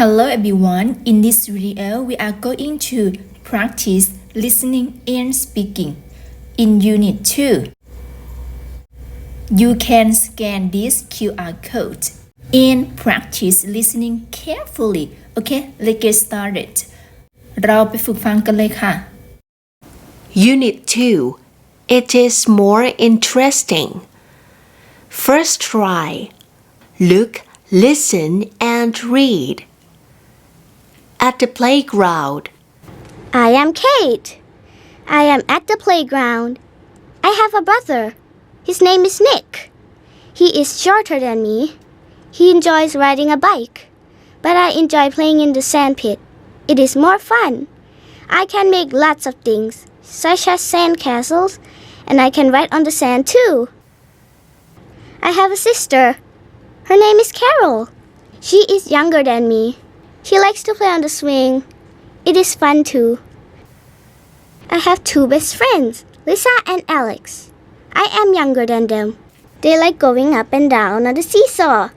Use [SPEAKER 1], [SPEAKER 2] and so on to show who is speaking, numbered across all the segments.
[SPEAKER 1] Hello everyone. In this video, we are going to practice listening and speaking in Unit 2. You can scan this QR code and practice listening carefully. Okay, let's get started. เราไปฝึกฟังกันเลยค่ะ
[SPEAKER 2] Unit 2. It is more interesting. First try. Look, listen, and read. At the playground.
[SPEAKER 3] I am Kate. I am at the playground. I have a brother. His name is Nick. He is shorter than me. He enjoys riding a bike. But I enjoy playing in the sandpit. It is more fun. I can make lots of things, such as sand castles, and I can write on the sand too. I have a sister. Her name is Carol. She is younger than me. She likes to play on the swing. It is fun too. I have two best friends, Lisa and Alex. I am younger than them. They like going up and down on the seesaw.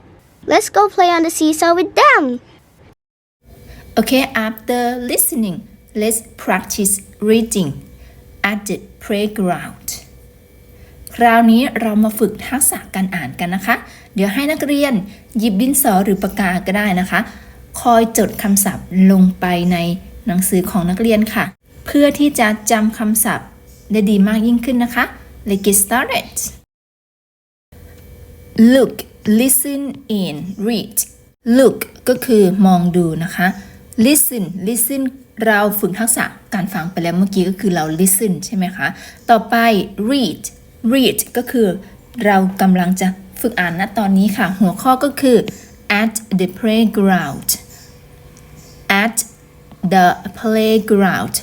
[SPEAKER 3] Let's go play on the seesaw with them.
[SPEAKER 1] Okay, after listening, let's practice reading at the playground. คราวนี้เรามาฝึกทักษะการอ่านกันนะคะ เดี๋ยวให้นักเรียนหยิบดินสอหรือปากกาก็ได้นะคะ คอยจดคำศัพท์ลงไปในหนังสือของนักเรียนค่ะ เพื่อที่จะจำคำศัพท์ได้ดีมากยิ่งขึ้นนะคะ Let's get started look listen and read look ก็คือมองดูนะคะ listen listen เราฝึกทักษะการฟังไปแล้วเมื่อกี้ก็คือเรา listen ใช่ไหมคะ ต่อไป read read ก็คือเรากำลังจะฝึกอ่านณตอนนี้ค่ะ หัวข้อก็คือ at the playground at the playground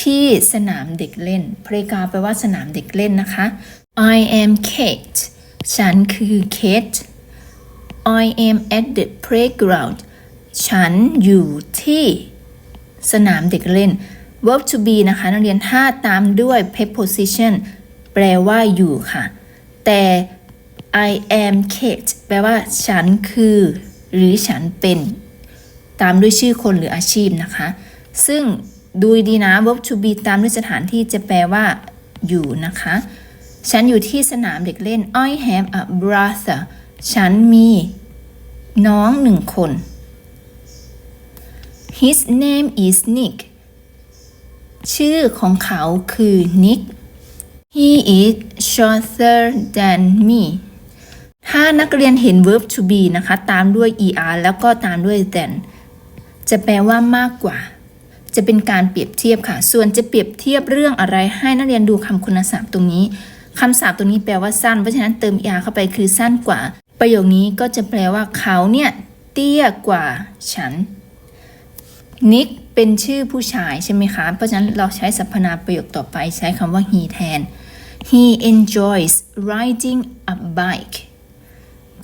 [SPEAKER 1] ที่สนามเด็กเล่น playground แปลว่าสนามเด็กเล่นนะคะ I am Kate ฉันคือ Kate I am at the playground ฉันอยู่ที่สนามเด็กเล่น verb to be นะคะนักเรียนถ้าตามด้วย preposition แปลว่าอยู่ค่ะ แต่ I am Kate แปลว่า ฉันคือ หรือฉันเป็น ตามด้วยชื่อคนหรืออาชีพนะคะ ซึ่งดูดีนะ verb to be ตามด้วยสถานที่จะแปลว่า อยู่นะคะ ฉันอยู่ที่สนามเด็กเล่น I have a brother ฉันมีน้องหนึ่งคน His name is Nick ชื่อของเขาคือ Nick He is shorter than me ถ้านักเรียนเห็น verb to be นะคะ ตามด้วย er แล้วก็ตามด้วย than จะแปลว่ามากกว่า จะเป็นการเปรียบเทียบค่ะ ส่วนจะเปรียบเทียบเรื่องอะไรให้นักเรียนดูคำคุณศัพท์ตรงนี้คำศัพท์ตรงนี้แปลว่าสั้น เพราะฉะนั้นเติม er เข้าไปคือสั้นกว่า ประโยคนี้ก็จะแปลว่าเขาเนี่ยเตี้ยกว่าฉัน นิกเป็นชื่อผู้ชายใช่ไหมคะ เพราะฉะนั้นเราใช้สรรพนามประโยคต่อไปใช้คำว่า he แทน he enjoys riding a bike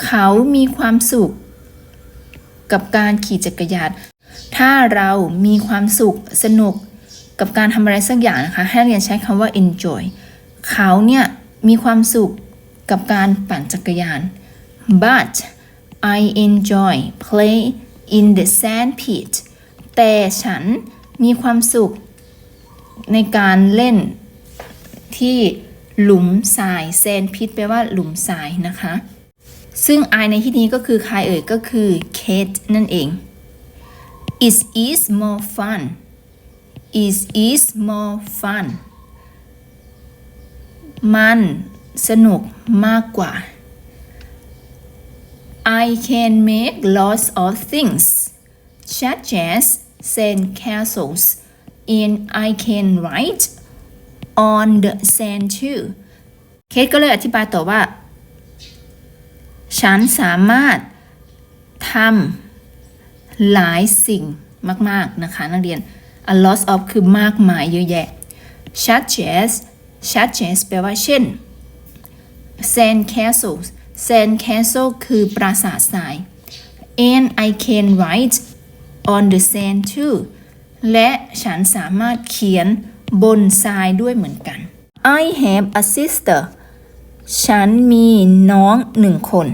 [SPEAKER 1] เขามีความสุข กับการขี่จักรยาน ถ้าเรามีความสุขสนุกกับการทำอะไรสักอย่างนะคะ ให้เรียนใช้คำว่า enjoy เขาเนี่ยมีความสุขกับการปั่นจักรยาน but I enjoy play in the sand pit แต่ฉันมีความสุขในการเล่นที่หลุมทรายแซนพิทแปลว่าหลุมทรายนะคะ ซึ่ง I ในที่นี้ก็คือใครเอ่ยก็คือ Kate นั่นเอง It is more fun It is more fun มันสนุกมากกว่า I can make lots of things such as sand castles and I can write on the sand too เคทก็เลยอธิบายต่อว่า ฉันสามารถทำ หลายสิ่งมาก ๆ นะคะ นักเรียน a lot of คือมากมายเยอะแยะ such as such as แปลว่าเช่น sand castles sand castle คือปราสาททราย and I can write on the sand too และฉันสามารถเขียนบนทรายด้วยเหมือนกัน I have a sister ฉันมีน้องหนึ่งคน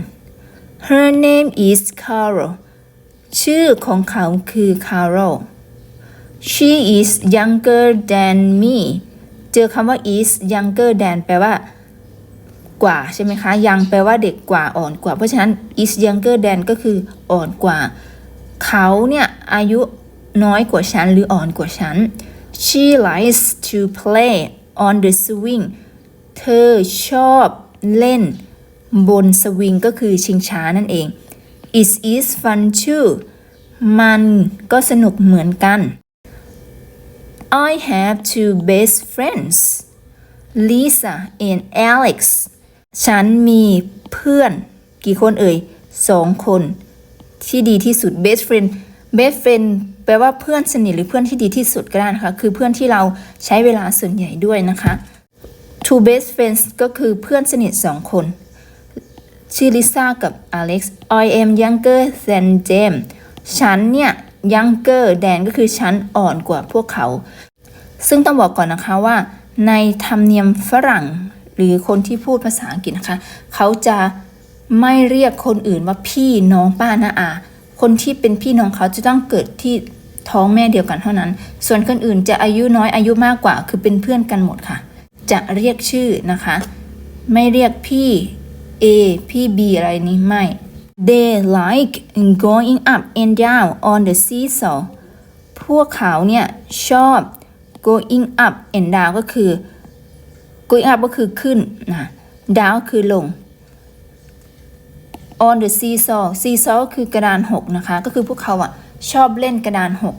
[SPEAKER 1] Her name is Carol ชื่อของเขาคือ Carol she is younger than me เจอคำว่า is younger than แปลว่ากว่าใช่ไหมคะ ยังแปลว่าเด็กกว่าอ่อนกว่า เพราะฉะนั้น is younger than ก็คืออ่อนกว่า เขาเนี่ย อายุน้อยกว่าฉันหรืออ่อนกว่าฉัน she likes to play on the swing เธอชอบเล่นบนสวิงก็คือชิงช้านั่นเอง it is fun too มันก็สนุกเหมือนกัน I have two best friends Lisa and Alex ฉันมีเพื่อน กี่คนเอ่ยสองคน ที่ดีที่สุด best friend best friend แปลว่าเพื่อนสนิทหรือเพื่อนที่ดีที่สุดก็ได้นะคะ คือเพื่อนที่เราใช้เวลาส่วนใหญ่ด้วยนะคะ two best friends ก็คือเพื่อนสนิทสองคน ชื่อลิซ่ากับอเล็กซ์ I am younger than them ฉันเนี่ย younger than ก็คือฉันอ่อนกว่าพวกเขา ซึ่งต้องบอกก่อนนะคะว่า ในธรรมเนียมฝรั่ง หรือคนที่พูดภาษาอังกฤษนะคะ เขาจะไม่เรียกคนอื่นว่าพี่น้องป้านาอา คนที่เป็นพี่น้องเขาจะต้องเกิดที่ท้องแม่เดียวกันเท่านั้น ส่วนคนอื่นจะอายุน้อยอายุมากกว่า คือเป็นเพื่อนกันหมดค่ะ จะเรียกชื่อนะคะ ไม่เรียกพี่ A พี่ B อะไรนี้ไม่ They like going up and down on the seesaw พวกเขาเนี่ยชอบ going up and down ก็คือ going up ก็คือขึ้นนะ down คือลง on the seesaw seesaw ก็คือกระดานหกนะคะ ก็คือพวกเขาอะชอบเล่นกระดานหก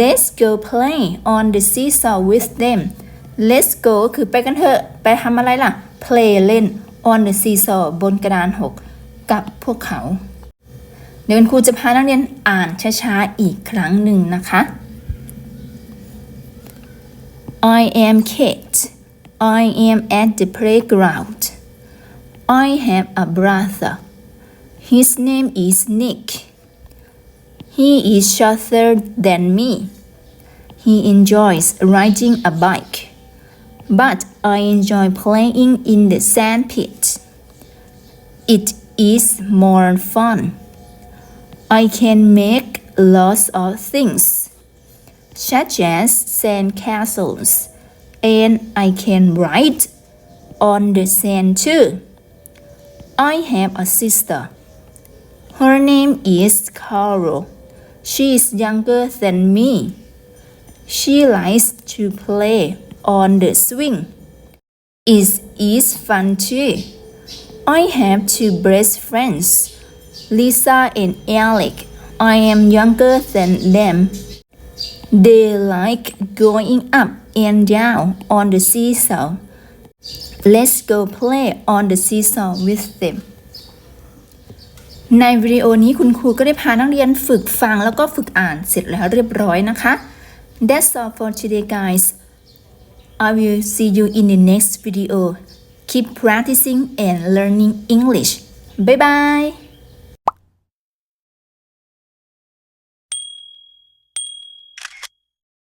[SPEAKER 1] Let's go play on the seesaw with them Let's go ก็คือไปกันเถอะ ไปทำอะไรล่ะ play เล่น on the seesaw บนกระดานหกกับพวกเขา เดี๋ยวคุณครูจะพานักเรียนอ่านช้าๆ อีกครั้งหนึ่งนะคะ I am Kate I am at the playground I have a brother His name is Nick He is shorter than me He enjoys riding a bike but I enjoy playing in the sandpit. It is more fun. I can make lots of things, such as sand castles, and I can ride on the sand too. I have a sister. Her name is Carol. She is younger than me. She likes to play on the swing. It is fun too. I have two best friends, Lisa and Alec. I am younger than them. They like going up and down on the seesaw. Let's go play on the seesaw with them. ในวิดีโอนี้คุณครูก็ได้พานักเรียนฝึกฟังแล้วก็ฝึกอ่านเสร็จแล้วเรียบร้อยนะคะ That's all for today guys. I will see you in the next video. Keep practicing and learning English. Bye bye.